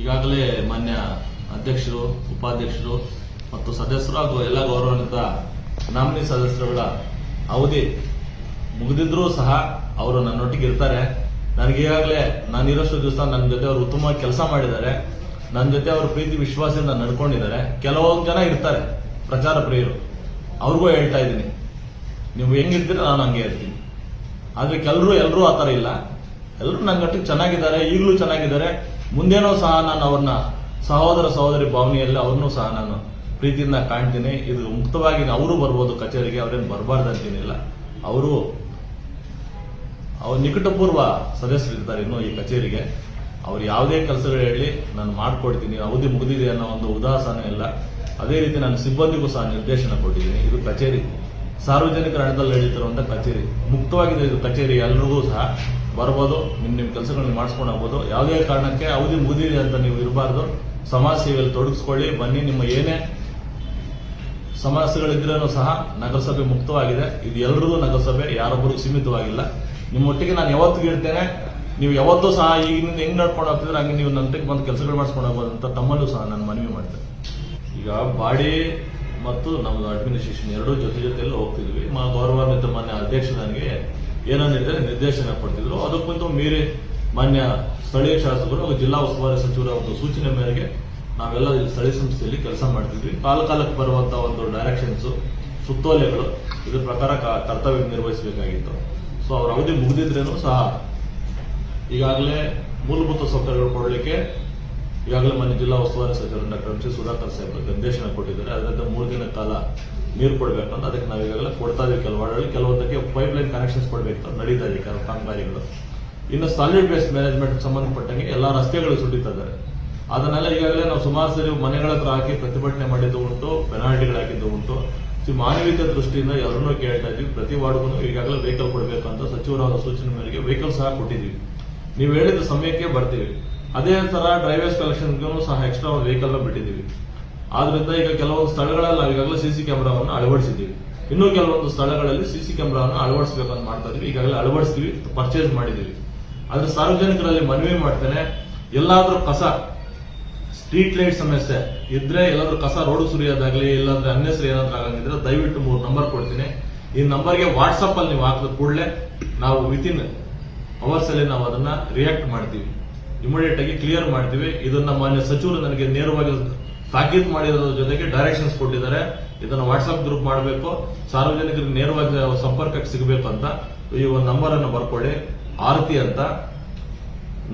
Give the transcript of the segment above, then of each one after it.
ಈಗಾಗಲೇ ಮಾನ್ಯ ಅಧ್ಯಕ್ಷರು, ಉಪಾಧ್ಯಕ್ಷರು ಮತ್ತು ಸದಸ್ಯರು ಹಾಗೂ ಎಲ್ಲ ಗೌರವಾನ್ವಿತ ನಾಮಿನಿ ಸದಸ್ಯರುಗಳ ಅವಧಿ ಮುಗಿದಿದ್ರೂ ಸಹ ಅವರು ನನ್ನೊಟ್ಟಿಗೆ ಇರ್ತಾರೆ. ನನಗೆ ಈಗಾಗಲೇ ನಾನು ಇರೋಷ್ಟು ದಿವಸ ನನ್ನ ಜೊತೆ ಅವರು ಉತ್ತಮ ಕೆಲಸ ಮಾಡಿದ್ದಾರೆ. ನನ್ನ ಜೊತೆ ಅವರು ಪ್ರೀತಿ, ವಿಶ್ವಾಸದಿಂದ ನಡ್ಕೊಂಡಿದ್ದಾರೆ. ಕೆಲವೊಂದು ಜನ ಇರ್ತಾರೆ, ಪ್ರಚಾರ ಪ್ರಿಯರು. ಅವ್ರಿಗೂ ಹೇಳ್ತಾ ಇದ್ದೀನಿ. ನೀವು ಹೆಂಗಿರ್ತೀರ ನಾನು ಹಂಗೆ ಇರ್ತೀನಿ. ಆದರೆ ಕೆಲರು ಎಲ್ಲರೂ ಆ ಥರ ಇಲ್ಲ. ಎಲ್ಲರೂ ನನ್ನ ಗಟ್ಟಿಗೆ ಚೆನ್ನಾಗಿದ್ದಾರೆ, ಈಗಲೂ ಚೆನ್ನಾಗಿದ್ದಾರೆ. ಮುಂದೇನೋ ಸಹ ನಾನು ಅವ್ರನ್ನ ಸಹೋದರ ಸಹೋದರಿ ಭಾವನೆಯಲ್ಲಿ ಅವ್ರನ್ನೂ ಸಹ ನಾನು ಪ್ರೀತಿಯಿಂದ ಕಾಣ್ತೀನಿ. ಇದು ಮುಕ್ತವಾಗಿ ಅವರು ಬರ್ಬೋದು ಕಚೇರಿಗೆ, ಅವ್ರೇನು ಬರಬಾರ್ದು ಅಂತೇನಿಲ್ಲ. ಅವರು, ಅವ್ರ ನಿಕಟಪೂರ್ವ ಸದಸ್ಯರಿದ್ದಾರೆ ಇನ್ನು ಈ ಕಚೇರಿಗೆ. ಅವ್ರು ಯಾವುದೇ ಕೆಲಸಗಳು ಹೇಳಿ ನಾನು ಮಾಡ್ಕೊಡ್ತೀನಿ, ಅವಧಿ ಮುಗಿದಿದೆ ಅನ್ನೋ ಒಂದು ಉದಾಸನ ಇಲ್ಲ. ಅದೇ ರೀತಿ ನಾನು ಸಿಬ್ಬಂದಿಗೂ ಸಹ ನಿರ್ದೇಶನ ಕೊಟ್ಟಿದ್ದೀನಿ. ಇದು ಕಚೇರಿ ಸಾರ್ವಜನಿಕರ ಹಣದಲ್ಲಿ ಹೇಳಿರುವಂತಹ ಕಚೇರಿ. ಮುಕ್ತವಾಗಿದೆ ಇದು ಕಚೇರಿ ಎಲ್ರಿಗೂ ಸಹ ಬರ್ಬೋದು, ನಿಮ್ ನಿಮ್ ಕೆಲಸಗಳನ್ನ ಮಾಡಿಸ್ಕೊಂಡು ಹೋಗ್ಬೋದು. ಯಾವುದೇ ಕಾರಣಕ್ಕೆ ಅವಧಿ ಮುಗಿದಿದೆ ಅಂತ ನೀವು ಇರಬಾರ್ದು. ಸಮಾಜ ಸೇವೆಯಲ್ಲಿ ತೊಡಗಿಸ್ಕೊಳ್ಳಿ. ಬನ್ನಿ, ನಿಮ್ಮ ಏನೇ ಸಮಸ್ಯೆಗಳಿದ್ರೂ ಸಹ ನಗರಸಭೆ ಮುಕ್ತವಾಗಿದೆ. ಇದು ಎಲ್ಲರಿಗೂ ನಗರಸಭೆ, ಯಾರೊಬ್ಬರಿಗೂ ಸೀಮಿತವಾಗಿಲ್ಲ. ನಿಮ್ಮೊಟ್ಟಿಗೆ ನಾನು ಯಾವತ್ತಿಗೂ ಹೇಳ್ತೇನೆ, ನೀವು ಯಾವತ್ತೂ ಸಹ ಈಗಿನಿಂದ ಹೆಂಗ್ ನಡ್ಕೊಂಡು ಹೋಗ್ತಿದ್ರೆ ಹಂಗೆ ನೀವು ನನ್ನೊಟ್ಟಿಗೆ ಬಂದು ಕೆಲಸಗಳು ಮಾಡಿಸ್ಕೊಂಡು ಹೋಗ್ಬೋದು ಅಂತ ತಮ್ಮಲ್ಲೂ ಸಹ ನಾನು ಮನವಿ ಮಾಡ್ತೇನೆ. ಈಗ ಬಾಡಿ ಮತ್ತು ನಮ್ಮದು ಅಡ್ಮಿನಿಸ್ಟ್ರೇಷನ್ ಎರಡೂ ಜೊತೆ ಜೊತೆಯಲ್ಲಿ ಹೋಗ್ತಿದ್ವಿ. ಮಾ ಗೌರವಾನ್ವಿತ ಮಾನ್ಯ ಅಧ್ಯಕ್ಷ ನನಗೆ ಏನಂದಿದ್ರೆ ನಿರ್ದೇಶನ ಕೊಡ್ತಿದ್ರು ಅದಕ್ಕಿಂತ ಮೀರಿ ಮಾನ್ಯ ಸ್ಥಳೀಯ ಶಾಸಕರು ಹಾಗೂ ಜಿಲ್ಲಾ ಉಸ್ತುವಾರಿ ಸಚಿವರ ಒಂದು ಸೂಚನೆ ಮೇರೆಗೆ ನಾವೆಲ್ಲ ಇಲ್ಲಿ ಸ್ಥಳೀಯ ಸಂಸ್ಥೆಯಲ್ಲಿ ಕೆಲಸ ಮಾಡ್ತಿದ್ವಿ. ಕಾಲ ಕಾಲಕ್ಕೆ ಬರುವಂತ ಒಂದು ಡೈರೆಕ್ಷನ್ಸ್ ಸುತ್ತೋಲೆಗಳು, ಇದ್ರ ಪ್ರಕಾರ ಕರ್ತವ್ಯ ನಿರ್ವಹಿಸಬೇಕಾಗಿತ್ತು. ಸೊ ಅವ್ರ ಅವಧಿ ಮುಗಿದಿದ್ರೇನು ಸಹ ಈಗಾಗಲೇ ಮೂಲಭೂತ ಸೌಕರ್ಯಗಳು ಕೊಡಲಿಕ್ಕೆ ಈಗಾಗಲೇ ಮನೆ ಜಿಲ್ಲಾ ಉಸ್ತುವಾರಿ ಸಚಿವರು ಡಾಕ್ಟರ್ ಎಂ. ಸಿ. ಸುಧಾಕರ್ ಸಾಹೇಬ್ ನಿರ್ದೇಶನ ಕೊಟ್ಟಿದ್ದಾರೆ. ಅದರಿಂದ ಮೂರು ದಿನ ಕಾಲ ನೀರು ಕೊಡಬೇಕು ಅಂತ ಅದಕ್ಕೆ ನಾವು ಈಗಾಗಲೇ ಕೊಡ್ತಾ ಇದ್ದೀವಿ ಕೆಲವು ವಾರ್ಡಲ್ಲಿ ಕೆಲವೊಂದಕ್ಕೆ ಪೈಪ್ ಲೈನ್ ಕನೆಕ್ಷನ್ಸ್ ಕೊಡಬೇಕು ಅಂತ ನಡೀತಾ ಇದೆ ಕೆಲವು ಕಾಮಗಾರಿಗಳು. ಇನ್ನು ಸಾಲಿಡ್ ವೇಸ್ಟ್ ಮ್ಯಾನೇಜ್ಮೆಂಟ್ ಸಂಬಂಧಪಟ್ಟಂಗೆ ಎಲ್ಲ ರಸ್ತೆಗಳು ಸುಟ್ಟಿತಾ ಇದ್ದಾರೆ. ಅದನ್ನೆಲ್ಲ ಈಗಾಗಲೇ ನಾವು ಸುಮಾರು ಸರಿ ಮನೆಗಳ ಹತ್ರ ಹಾಕಿ ಪ್ರತಿಭಟನೆ ಮಾಡಿದ್ದು ಉಂಟು ಪೆನಾಲ್ಟಿಗಳು ಹಾಕಿದ್ದು ಉಂಟು. ಸೊ ಮಾನವೀಯತೆ ದೃಷ್ಟಿಯಿಂದ ಎಲ್ಲರನ್ನೂ ಕೇಳ್ತಾ ಇದ್ವಿ ಪ್ರತಿ ವಾರ್ಡ್ಗೂ ಈಗಾಗಲೇ ವೆಹಿಕಲ್ ಕೊಡಬೇಕು ಅಂತ ಸಚಿವರಾದ ಸೂಚನೆ ಮೇರೆಗೆ ವೆಹಿಕಲ್ ಸಹ ಕೊಟ್ಟಿದ್ವಿ ನೀವು ಹೇಳಿದ ಸಮಯಕ್ಕೆ ಬರ್ತೀವಿ. ಅದೇ ತರ ಡ್ರೈವರ್ಸ್ ಕಲೆಕ್ಷನ್ಗೂ ಸಹ ಎಕ್ಸ್ಟ್ರಾ ಒಂದು ವೆಹಿಕಲ್ ಬಿಟ್ಟಿದ್ದೀವಿ. ಆದ್ರಿಂದ ಈಗ ಕೆಲವೊಂದು ಸ್ಥಳಗಳಲ್ಲಿ ನಾವು ಈಗಾಗಲೇ ಸಿಸಿ ಕ್ಯಾಮೆರಾವನ್ನು ಅಳವಡಿಸಿದ್ದೀವಿ. ಇನ್ನೂ ಕೆಲವೊಂದು ಸ್ಥಳಗಳಲ್ಲಿ ಸಿಸಿ ಕ್ಯಾಮೆರಾವನ್ನು ಅಳವಡಿಸಬೇಕಂತ ಮಾಡ್ತಾ ಇದೀವಿ. ಈಗಾಗಲೇ ಅಳವಡಿಸ್ತೀವಿ ಪರ್ಚೇಸ್ ಮಾಡಿದ್ದೀವಿ. ಆದ್ರೆ ಸಾರ್ವಜನಿಕರಲ್ಲಿ ಮನವಿ ಮಾಡ್ತೇನೆ, ಎಲ್ಲಾದ್ರೂ ಕಸ ಸ್ಟ್ರೀಟ್ ಲೈಟ್ ಸಮಸ್ಯೆ ಇದ್ರೆ ಎಲ್ಲಾದ್ರೂ ಕಸ ರೋಡ್ ಸುರಿಯೋದಾಗ್ಲಿ, ಇಲ್ಲಾಂದ್ರೆ ಅನ್ನೆಸರಿ ಏನಾದ್ರೂ ಆಗಂಗಿದ್ರೆ ದಯವಿಟ್ಟು ಮೂರು ನಂಬರ್ ಕೊಡ್ತೀನಿ. ಈ ನಂಬರ್ಗೆ ವಾಟ್ಸಪ್ ಅಲ್ಲಿ ನೀವು ಹಾಕಿದ ಕೂಡಲೇ ನಾವು ವಿತಿನ್ ಅವರ್ಸ್ ಅಲ್ಲಿ ನಾವು ಅದನ್ನ ರಿಯಾಕ್ಟ್ ಮಾಡ್ತೀವಿ. ಇಮಿಡಿಯೇಟ್ ಆಗಿ ಕ್ಲಿಯರ್ ಮಾಡ್ತೀವಿ. ಇದನ್ನ ಮಾನ್ಯ ಸಚಿವರು ನನಗೆ ನೇರವಾಗಿ ತಾಕೀತ್ ಮಾಡಿರೋದ್ರ ಜೊತೆಗೆ ಡೈರೆಕ್ಷನ್ಸ್ ಕೊಟ್ಟಿದ್ದಾರೆ. ಇದನ್ನ ವಾಟ್ಸ್ಆಪ್ ಗ್ರೂಪ್ ಮಾಡಬೇಕು. ಸಾರ್ವಜನಿಕರಿಗೆ ನೇರವಾಗಿ ಸಂಪರ್ಕಕ್ಕೆ ಸಿಗಬೇಕು ಅಂತ ಈ ಒಂದು ನಂಬರ್ ಅನ್ನು ಬರ್ಕೊಳ್ಳಿ. ಆರತಿ ಅಂತ.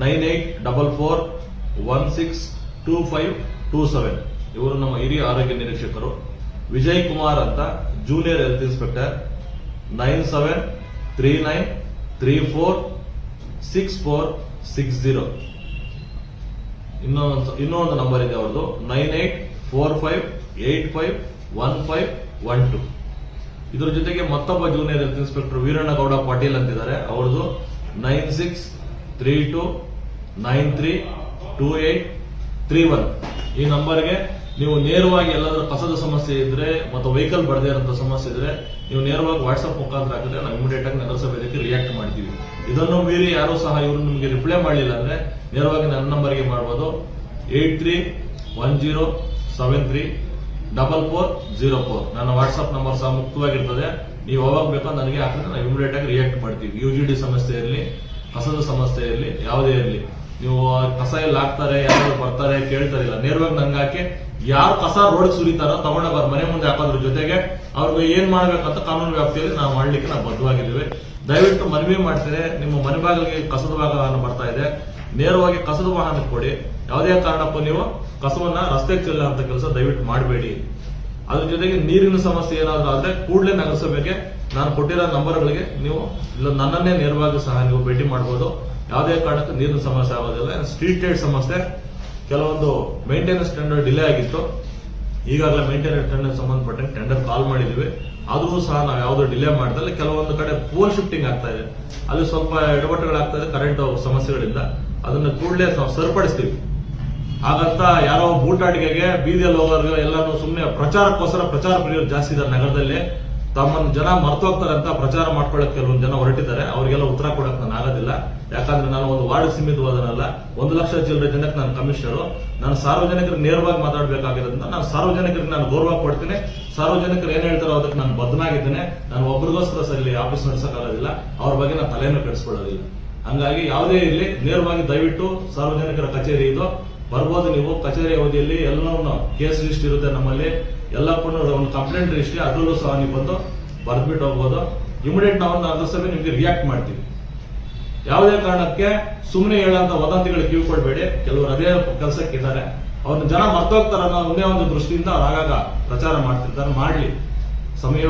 Nine eight double four one six two five two seven. ಇವರು ನಮ್ಮ ಹಿರಿಯ ಆರೋಗ್ಯ ನಿರೀಕ್ಷಕರು. ವಿಜಯ್ ಕುಮಾರ್ ಅಂತ. Junior health inspector nine seven three nine three four six four six zero. ಇನ್ನೊಂದು ಇನ್ನೊಂದು ನಂಬರ್ ಇದೆ ಅವ್ರದ್ದು nine eight four five eight five one five one two. ಇದ್ರ ಜೊತೆಗೆ ಮತ್ತೊಬ್ಬ junior health inspector Veerannagowda Patil ಅಂತಿದ್ದಾರೆ. ಅವ್ರದ್ದು nine six three two nine three two eight three one ಈ ನಂಬರ್ಗೆ ನೀವು ನೇರವಾಗಿ ಎಲ್ಲಾದ್ರೂ ಕಸದ ಸಮಸ್ಯೆ ಇದ್ರೆ ಮತ್ತು ವೆಹಿಕಲ್ ಬಡದೇ ಇರೋಂಥ ಸಮಸ್ಯೆ ಇದ್ರೆ ನೀವು ನೇರವಾಗಿ ವಾಟ್ಸಪ್ ಮುಖಾಂತರ ಹಾಕಿದ್ರೆ ನಾವು ಇಮಿಡಿಯೇಟ್ ಆಗಿ ನಗರಸಭೆ ಇದಕ್ಕೆ ರಿಯಾಕ್ಟ್ ಮಾಡ್ತೀವಿ. ಇದನ್ನು ಮೀರಿ ಯಾರೂ ಸಹ ಇವರು ನಿಮಗೆ ರಿಪ್ಲೈ ಮಾಡಲಿಲ್ಲ ಅಂದ್ರೆ ನೇರವಾಗಿ ನನ್ನ ನಂಬರ್ಗೆ ಮಾಡ್ಬೋದು. Eight three one zero seven three double four zero four ನನ್ನ ವಾಟ್ಸಪ್ ನಂಬರ್ ಸಹ ಮುಕ್ತವಾಗಿರ್ತದೆ. ನೀವು ಯಾವಾಗ ಬೇಕೋ ನನಗೆ ಹಾಕಿದ್ರೆ ನಾವು ಇಮಿಡಿಯೇಟ್ ಆಗಿ ರಿಯಾಕ್ಟ್ ಮಾಡ್ತೀವಿ. ಯು ಜಿ ಡಿ ಸಮಸ್ಯೆ ಇರಲಿ, ಕಸದ ಸಮಸ್ಯೆ ಇರಲಿ, ಯಾವುದೇ ಇರಲಿ. ನೀವು ಕಸ ಎಲ್ಲ ಹಾಕ್ತಾರೆ, ಯಾರು ಬರ್ತಾರೆ, ಕೇಳ್ತಾರೆ ಇಲ್ಲ. ನೇರವಾಗಿ ನಂಗೆ ಹಾಕಿ, ಯಾರು ಕಸ ರೋಡ್ ಸುರಿತಾರೋ ತಗೊಂಡೋಗ ಮನೆ ಮುಂದೆ ಹಾಕೋದ್ರ ಜೊತೆಗೆ ಅವ್ರಿಗೆ ಏನ್ ಮಾಡ್ಬೇಕಂತ ಕಾನೂನು ವ್ಯಾಪ್ತಿಯಲ್ಲಿ ನಾವು ಮಾಡ್ಲಿಕ್ಕೆ ನಾವು ಬದ್ಧವಾಗಿದ್ದೀವಿ. ದಯವಿಟ್ಟು ಮನವಿ ಮಾಡ್ತೇನೆ. ನಿಮ್ಮ ಮನೆ ಬಾಗಿಲಿಗೆ ಕಸದ ವಾಹನ ಬರ್ತಾ ಇದೆ. ನೇರವಾಗಿ ಕಸದ ವಾಹನ ಕೊಡಿ. ಯಾವುದೇ ಕಾರಣಕ್ಕೂ ನೀವು ಕಸವನ್ನ ರಸ್ತೆಗೆ ಚೆಲ್ಲ ಅಂತ ಕೆಲಸ ದಯವಿಟ್ಟು ಮಾಡಬೇಡಿ. ಅದ್ರ ಜೊತೆಗೆ ನೀರಿನ ಸಮಸ್ಯೆ ಏನಾದ್ರೂ ಆದ್ರೆ ಕೂಡಲೇ ನಗರಸಭೆಗೆ ನಾನು ಕೊಟ್ಟಿರೋ ನಂಬರ್ಗಳಿಗೆ ನೀವು ಇಲ್ಲ ನನ್ನನ್ನೇ ನೇರವಾಗಿ ಸಹ ನೀವು ಭೇಟಿ ಮಾಡಬಹುದು ಯಾವುದೇ ಕಾರಣಕ್ಕೂ ನೀರಿನ ಸಮಸ್ಯೆ ಆಗೋದಿಲ್ಲ. ಸ್ಟ್ರೀಟ್ ಲೈಟ್ ಸಮಸ್ಯೆ, ಕೆಲವೊಂದು ಮೇಂಟೆನೆನ್ಸ್ ಟೆಂಡರ್ ಡಿಲೇ ಆಗಿತ್ತು. ಈಗಾಗಲೇ ಮೇಂಟೆನೆನ್ಸ್ ಟೆಂಡರ್ ಸಂಬಂಧಪಟ್ಟಂತೆ ಟೆಂಡರ್ ಕಾಲ್ ಮಾಡಿದೀವಿ ಆದರೂ ಸಹ ನಾವು ಯಾವುದೋ ಡಿಲೇ ಮಾಡಿದಲ್ಲಿ ಕೆಲವೊಂದು ಕಡೆ ಪೋಲ್ ಶಿಫ್ಟಿಂಗ್ ಆಗ್ತಾ ಇದೆ. ಅಲ್ಲಿ ಸ್ವಲ್ಪ ಎಡವಟ್ಟುಗಳಾಗ್ತಾ ಇದೆ ಕರೆಂಟ್ ಸಮಸ್ಯೆಗಳಿಂದ. ಅದನ್ನು ಕೂಡಲೇ ನಾವು ಸರಿಪಡಿಸ್ತೀವಿ. ಹಾಗಂತ ಯಾರೋ ಬೂಟಾಟಿಕೆಗೆ ಬೀದಿಯಲ್ಲಿ ಹೋಗೋರ್ಗೆ ಎಲ್ಲಾನು ಸುಮ್ಮನೆ ಪ್ರಚಾರಕ್ಕೋಸ್ಕರ ಪ್ರಚಾರ ಪ್ರಿಯರು ಜಾಸ್ತಿ ಇದ್ದಾರೆ ನಗರದಲ್ಲಿ. ತಮ್ಮನ್ನು ಜನ ಮರ್ತೋಗ್ತಾರೆ ಅಂತ ಪ್ರಚಾರ ಮಾಡ್ಕೊಳ್ಳೋಕೆ ಕೆಲವೊಂದು ಜನ ಹೊರಟಿದ್ದಾರೆ. ಅವರಿಗೆಲ್ಲ ಉತ್ತರ ಕೊಡಕ್ ನಾನು ಆಗೋದಿಲ್ಲ. ಯಾಕಂದ್ರೆ ನಾನು ಒಂದು ವಾರ್ಡ್ ಸೀಮಿತವಾದನಲ್ಲ. ಒಂದು ಲಕ್ಷ ಚಿಲ್ಲರೆ ಜನಕ್ಕೆ ನಾನು ಕಮಿಷನರು. ನಾನು ಸಾರ್ವಜನಿಕರಿಗೆ ನೇರವಾಗಿ ಮಾತಾಡಬೇಕಾಗಿರೋದ್ರಿಂದ ನಾನು ಸಾರ್ವಜನಿಕರಿಗೆ ನಾನು ಗೌರವ ಕೊಡ್ತೀನಿ. ಸಾರ್ವಜನಿಕರು ಏನ್ ಹೇಳ್ತಾರೋ ಅದಕ್ಕೆ ನಾನು ಬದ್ಧನಾಗಿದ್ದೇನೆ. ನಾನು ಒಬ್ರಿಗೋಸ್ಕರ ಸರಿ ಆಫೀಸ್ ನಡೆಸಕ್ಕಾಗೋದಿಲ್ಲ. ಅವ್ರ ಬಗ್ಗೆ ನಾನು ತಲೆಯನ್ನು ಕೆಡಿಸ್ಕೊಳ್ಳೋದಿಲ್ಲ. ಹಂಗಾಗಿ ಯಾವುದೇ ಇರಲಿ, ನೇರವಾಗಿ ದಯವಿಟ್ಟು ಸಾರ್ವಜನಿಕರ ಕಚೇರಿ ಇದು. ಬರ್ಬೋದು ನೀವು ಕಚೇರಿ ಅವಧಿಯಲ್ಲಿ ಎಲ್ಲವನ್ನು ಕೇಸ್ ಲಿಸ್ಟ್ ಇರುತ್ತೆ ನಮ್ಮಲ್ಲಿ. ಎಲ್ಲಕ್ಕೂ ಒಂದು ಕಂಪ್ಲೇಂಟ್ ರಿಜಿಸ್ಟ್ರಿ ಅದರಲ್ಲೂ ಸಹ ನೀವು ಬಂದು ಬರ್ದ್ಬಿಟ್ಟು ಹೋಗ್ಬೋದು. ಇಮಿಡಿಯೇಟ್ ನಾವು ಸಭೆ ನಿಮಗೆ ರಿಯಾಕ್ಟ್ ಮಾಡ್ತೀವಿ. ಯಾವುದೇ ಕಾರಣಕ್ಕೆ ಸುಮ್ಮನೆ ಹೇಳಂತ ವದಂತಿಗಳು ಕಿವಿಕೊಳ್ಬೇಡಿ ಕೆಲವರು ಅದೇ ಕೆಲಸಕ್ಕೆ ಇದ್ದಾರೆ. ಅವ್ರನ್ನ ಜನ ಮರ್ತೋಗ್ತಾರ ಅನ್ನೋ ಒಂದೇ ಒಂದು ದೃಷ್ಟಿಯಿಂದ ಅವ್ರು ಆಗಾಗ ಪ್ರಚಾರ ಮಾಡ್ತಿರ್ತಾರೆ. ಮಾಡಲಿ. ಸಮಯ